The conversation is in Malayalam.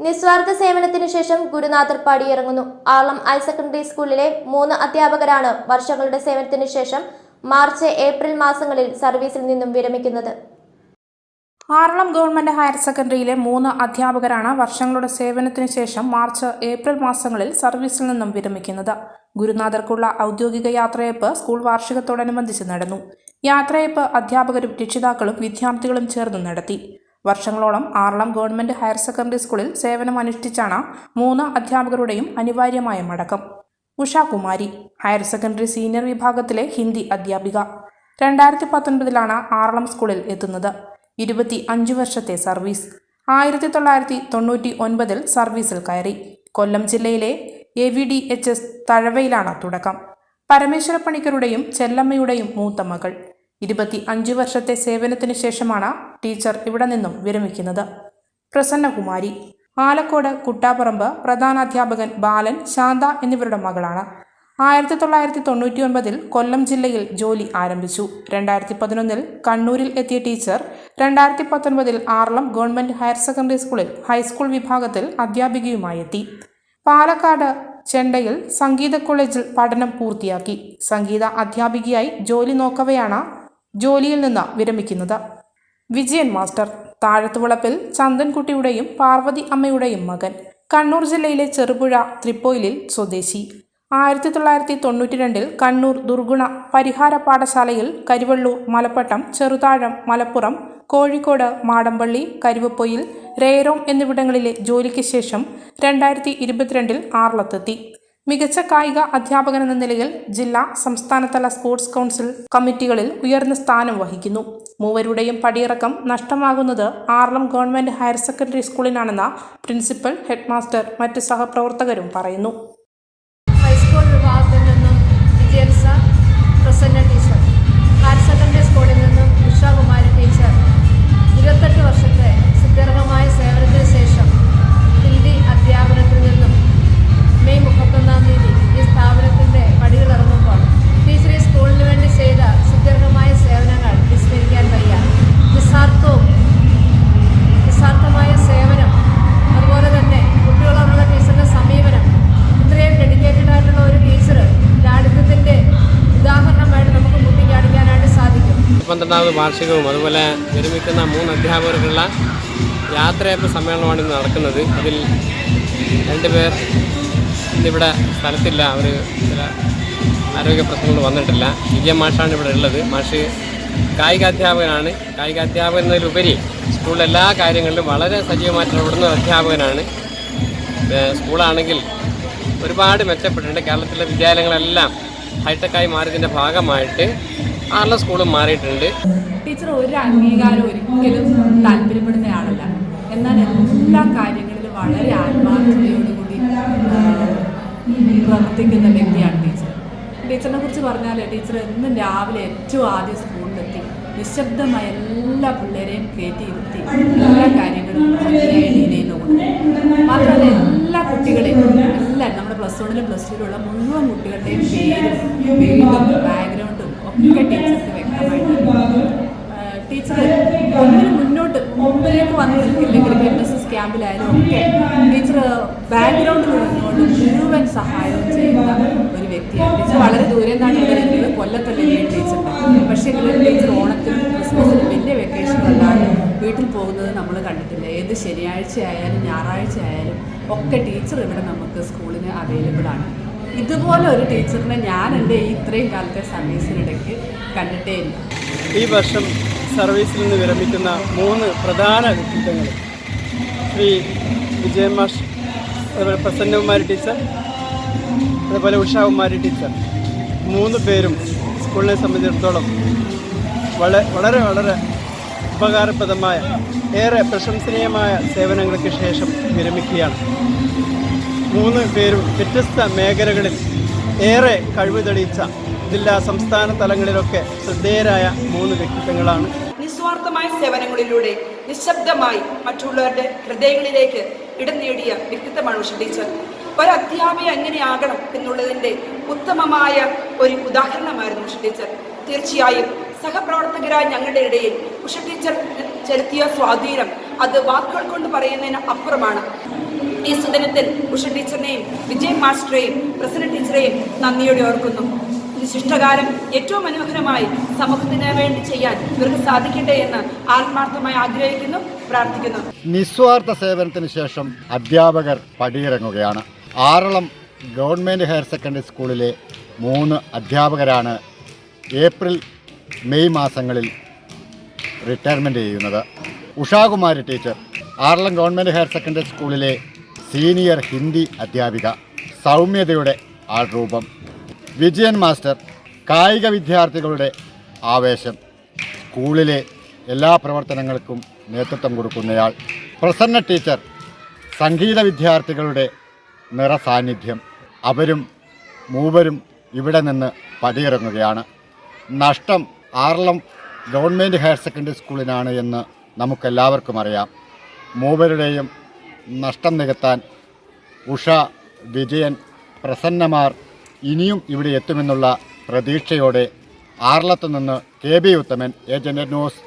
നിസ്വാർത്ഥ സേവനത്തിനു ശേഷം ഗുരുനാഥർ പാടിയിറങ്ങുന്നു. ആളം ഹയർ സെക്കൻഡറി സ്കൂളിലെ മൂന്ന് അധ്യാപകരാണ് വർഷങ്ങളുടെ സേവനത്തിനു ശേഷം മാർച്ച് ഏപ്രിൽ മാസങ്ങളിൽ സർവീസിൽ നിന്നും വിരമിക്കുന്നത്. ആറളം ഗവൺമെന്റ് ഹയർ സെക്കൻഡറിയിലെ മൂന്ന് അധ്യാപകരാണ് വർഷങ്ങളുടെ സേവനത്തിന് ശേഷം മാർച്ച് ഏപ്രിൽ മാസങ്ങളിൽ സർവീസിൽ നിന്നും വിരമിക്കുന്നത്. ഗുരുനാഥർക്കുള്ള ഔദ്യോഗിക യാത്രയപ്പ് സ്കൂൾ വാർഷികത്തോടനുബന്ധിച്ച് നടന്നു. യാത്രയപ്പ് അധ്യാപകരും രക്ഷിതാക്കളും വിദ്യാർത്ഥികളും ചേർന്ന് നടത്തി. വർഷങ്ങളോളം ആറളം ഗവൺമെന്റ് ഹയർ സെക്കൻഡറി സ്കൂളിൽ സേവനം അനുഷ്ഠിച്ചാണ് മൂന്ന് അധ്യാപകരുടെയും അനിവാര്യമായ മടക്കം. ഉഷാകുമാരി ഹയർ സെക്കൻഡറി സീനിയർ വിഭാഗത്തിലെ ഹിന്ദി അധ്യാപിക. രണ്ടായിരത്തി പത്തൊൻപതിലാണ് ആറളം സ്കൂളിൽ എത്തുന്നത്. ഇരുപത്തി അഞ്ച് വർഷത്തെ സർവീസ്. ആയിരത്തി തൊള്ളായിരത്തി തൊണ്ണൂറ്റി ഒൻപതിൽ സർവീസിൽ കയറി. കൊല്ലം ജില്ലയിലെ A V D H S തഴവയിലാണ് തുടക്കം. പരമേശ്വര പണിക്കരുടെയും ചെല്ലമ്മയുടെയും മൂത്ത മകൾ. ഇരുപത്തി അഞ്ച് വർഷത്തെ സേവനത്തിന് ശേഷമാണ് ടീച്ചർ ഇവിടെ നിന്നും വിരമിക്കുന്നത്. പ്രസന്നകുമാരി. ആലക്കോട് കുട്ടാപ്പറമ്പ് പ്രധാനാധ്യാപകൻ ബാലൻ ശാന്ത എന്നിവരുടെ മകളാണ്. ആയിരത്തി തൊള്ളായിരത്തി തൊണ്ണൂറ്റി ഒൻപതിൽ കൊല്ലം ജില്ലയിൽ ജോലി ആരംഭിച്ചു. രണ്ടായിരത്തി പതിനൊന്നിൽ കണ്ണൂരിൽ എത്തിയ ടീച്ചർ രണ്ടായിരത്തി പത്തൊൻപതിൽ ആറളം ഗവൺമെന്റ് ഹയർ സെക്കൻഡറി സ്കൂളിൽ ഹൈസ്കൂൾ വിഭാഗത്തിൽ അധ്യാപികയുമായി എത്തി. പാലക്കാട് ചെണ്ടയിൽ സംഗീത കോളേജിൽ പഠനം പൂർത്തിയാക്കി. സംഗീത അധ്യാപികയായി ജോലി നോക്കവെയാണ് ജോലിയിൽ നിന്ന് വിരമിക്കുന്നത്. വിജയൻ മാസ്റ്റർ. താഴത്തുവളപ്പിൽ ചന്ദൻകുട്ടിയുടെയും പാർവതി അമ്മയുടെയും മകൻ. കണ്ണൂർ ജില്ലയിലെ ചെറുപുഴ ത്രിപ്പോയിലിൽ സ്വദേശി. ആയിരത്തി തൊള്ളായിരത്തി തൊണ്ണൂറ്റി രണ്ടിൽ കണ്ണൂർ ദുർഗുണ പരിഹാര പാഠശാലയിൽ കരുവള്ളൂർ മലപ്പട്ടം ചെറുതാഴം മലപ്പുറം കോഴിക്കോട് മാടമ്പള്ളി കരുവപ്പൊയിൽ രേരോം എന്നിവിടങ്ങളിലെ ജോലിക്ക് ശേഷം രണ്ടായിരത്തി ഇരുപത്തിരണ്ടിൽ ആറളത്തെത്തി. മികച്ച കായിക അധ്യാപകൻ എന്ന നിലയിൽ ജില്ലാ സംസ്ഥാനതല സ്പോർട്സ് കൗൺസിൽ കമ്മിറ്റികളിൽ ഉയർന്ന സ്ഥാനം വഹിക്കുന്നു. മൂവരുടെയും പടിയിറക്കം നഷ്ടമാകുന്നത് ആറളം ഗവൺമെന്റ് ഹയർ സെക്കൻഡറി സ്കൂളിനാണെന്ന പ്രിൻസിപ്പൽ ഹെഡ്മാസ്റ്റർ മറ്റ് സഹപ്രവർത്തകരും പറയുന്നു. ഹൈസ്കൂൾ വിഭാഗത്തിൽ നിന്നും പന്ത്രണ്ടാമത് വാർഷികവും അതുപോലെ വിരമിക്കുന്ന മൂന്ന് അധ്യാപകർക്കുള്ള യാത്രയപ്പ് സമ്മേളനമാണ് ഇന്ന് നടക്കുന്നത്. അതിൽ രണ്ടുപേർ ഇന്നിവിടെ സ്ഥലത്തില്ല. അവർ ചില ആരോഗ്യ പ്രശ്നങ്ങൾ വന്നിട്ടില്ല. വിജയ മാഷാണ് ഇവിടെ ഉള്ളത്. മാഷ് കായികാധ്യാപകനാണ്. കായികാധ്യാപകൻ എന്നതിലുപരി സ്കൂളിലെ എല്ലാ കാര്യങ്ങളിലും വളരെ സജീവമായിട്ട് ഇടപെടുന്ന അധ്യാപകനാണ്. സ്കൂളാണെങ്കിൽ ഒരുപാട് മെച്ചപ്പെട്ടിട്ടുണ്ട്. കേരളത്തിലെ വിദ്യാലയങ്ങളെല്ലാം ഹൈടെക്കായി മാറിയതിന്റെ ഭാഗമായിട്ട് ആർല സ്കൂളും മാറിയിട്ടുണ്ട്. ടീച്ചർ ഒരു അംഗീകാരം ഒരിക്കലും താല്പര്യപ്പെടുന്ന ആളല്ല എന്നാൽ എല്ലാ കാര്യങ്ങളിലും വളരെ ആത്മാർത്ഥതയോടുകൂടി പ്രവർത്തിക്കുന്ന വ്യക്തിയാണ് ടീച്ചർ. ടീച്ചറിനെ കുറിച്ച് പറഞ്ഞാൽ ടീച്ചർ എന്നും രാവിലെ ഏറ്റവും ആദ്യം സ്കൂളിലെത്തി. നിശബ്ദമായ എല്ലാ പിള്ളേരെയും കയറ്റി ഇരുത്തി എല്ലാ കാര്യങ്ങളും മാത്രമല്ല എല്ലാ കുട്ടികളെയും എല്ലാം നമ്മുടെ പ്ലസ് വണ്ണിലും പ്ലസ് ടുവിലുള്ള മുഴുവൻ കുട്ടികളുടെയും പേരും ബാക്ക്ഗ്രൗണ്ടും ഒക്കെ ടീച്ചർക്ക് വ്യക്തമായിട്ട് ടീച്ചർ ഒന്നിനും മുന്നോട്ട് മുമ്പിലേക്ക് വന്ന് നിൽക്കില്ലെങ്കിൽ എൻ എസ് എസ് ക്യാമ്പിലായാലും ഒക്കെ ടീച്ചർ ബാക്ക്ഗ്രൗണ്ടിൽ നിന്നുകൊണ്ട് മുഴുവൻ സഹായവും ചെയ്യുന്ന ഒരു വ്യക്തിയാണ്. ടീച്ചർ വളരെ ദൂരെ നിന്നാണ് ഇവിടെ കൊല്ലത്തല്ലേ ടീച്ചർ പക്ഷേ ടീച്ചർ ഓണത്തിനും ക്രിസ്മസിനും വലിയ വെക്കേഷനും അല്ലാതെ വീട്ടിൽ പോകുന്നത് നമ്മൾ കണ്ടിട്ടില്ല? ഏത് ശനിയാഴ്ച ആയാലും ഞായറാഴ്ച ആയാലും ഒക്കെ ടീച്ചർ ഇവിടെ നമുക്ക് സ്കൂളിന് അവൈലബിൾ ആണ്. ഇതുപോലെ ഒരു ടീച്ചറിനെ ഞാൻ എന്റെ ഇത്രയും കാലത്തെ സർവീസിനിടയ്ക്ക് കണ്ടിട്ടേ ഇല്ല. ഈ വർഷം സർവീസിൽ നിന്ന് വിരമിക്കുന്ന മൂന്ന് പ്രധാന വ്യക്തിത്വങ്ങൾ. ശ്രീ വിജയ മാഷ് അതുപോലെ പ്രസന്നകുമാരി ടീച്ചർ അതുപോലെ ഉഷാകുമാരി ടീച്ചർ. മൂന്ന് പേരും സ്കൂളിനെ സംബന്ധിച്ചിടത്തോളം വളരെ വളരെ ഉപകാരപ്രദമായ ഏറെ പ്രശംസനീയമായ സേവനങ്ങൾക്ക് ശേഷം വിരമിക്കുകയാണ്. മൂന്ന് പേരും വ്യത്യസ്ത മേഖലകളിൽ ഏറെ കഴിവ് തെളിയിച്ച ജില്ലാ സംസ്ഥാന തലങ്ങളിലൊക്കെ ശ്രദ്ധേയരായ മൂന്ന് വ്യക്തിത്വങ്ങളാണ്. നിസ്വാർത്ഥമായ സേവനങ്ങളിലൂടെ നിശബ്ദമായി മറ്റുള്ളവരുടെ ഹൃദയങ്ങളിലേക്ക് ഇടം നേടിയ വ്യക്തിത്വമാണ് ഉഷ ടീച്ചർ. ഒരു അധ്യാപിക എങ്ങനെയാകണം എന്നുള്ളതിന്റെ ഉത്തമമായ ഒരു ഉദാഹരണമായിരുന്നു ഉഷ ടീച്ചർ. തീർച്ചയായും സഹപ്രവർത്തകരായ ഞങ്ങളുടെ ഇടയിൽ ഉഷ ടീച്ചർ ചെലുത്തിയ സ്വാധീനം അത് വാക്കുകൾ കൊണ്ട് പറയുന്നതിന് അപ്പുറമാണ്. ഈ സുദിനത്തിൽ ഉഷ ടീച്ചറിനെയും വിജയ് മാസ്റ്ററെയും പ്രസിഡന്റ് ടീച്ചറെയും നന്ദിയോടെ ഓർക്കുന്നു. ശിഷ്ടകാലം ഏറ്റവും മനോഹരമായി സമൂഹത്തിന് വേണ്ടി ചെയ്യാൻ ഇവർക്ക് സാധിക്കട്ടെ എന്ന് ആത്മാർത്ഥമായി ആഗ്രഹിക്കുന്നു പ്രാർത്ഥിക്കുന്നു. നിസ്വാർത്ഥ സേവനത്തിന് ശേഷം അധ്യാപകർ പടിയിറങ്ങുകയാണ്. ആറളം ഗവൺമെന്റ് ഹയർ സെക്കൻഡറി സ്കൂളിലെ മൂന്ന് അധ്യാപകരാണ് ഏപ്രിൽ മെയ് മാസങ്ങളിൽ റിട്ടയർമെന്റ് ചെയ്യുന്നത്. Ushakumari teacher Aralam government higher secondary സ്കൂളിലെ സീനിയർ ഹിന്ദി അധ്യാപിക സൗമ്യതയുടെ ആൾരൂപം. വിജയൻ മാസ്റ്റർ കായിക വിദ്യാർത്ഥികളുടെ ആവേശം. സ്കൂളിലെ എല്ലാ പ്രവർത്തനങ്ങൾക്കും നേതൃത്വം കൊടുക്കുന്നയാൾ. പ്രസന്ന ടീച്ചർ സംഗീത വിദ്യാർത്ഥികളുടെ നിറസാന്നിധ്യം. അവരും മൂവരും ഇവിടെ നിന്ന് പടിയിറങ്ങുകയാണ്. നഷ്ടം ആറളം ഗവൺമെന്റ് ഹയർ സെക്കൻഡറി സ്കൂളിനാണ് എന്ന് നമുക്കെല്ലാവർക്കും അറിയാം. മൂവരുടെയും നഷ്ടം നികത്താൻ ഉഷ വിജയൻ പ്രസന്നമാർ ഇനിയും ഇവിടെ എത്തുമെന്നുള്ള പ്രതീക്ഷയോടെ ആർലത്ത് നിന്ന് K B Uthaman agent news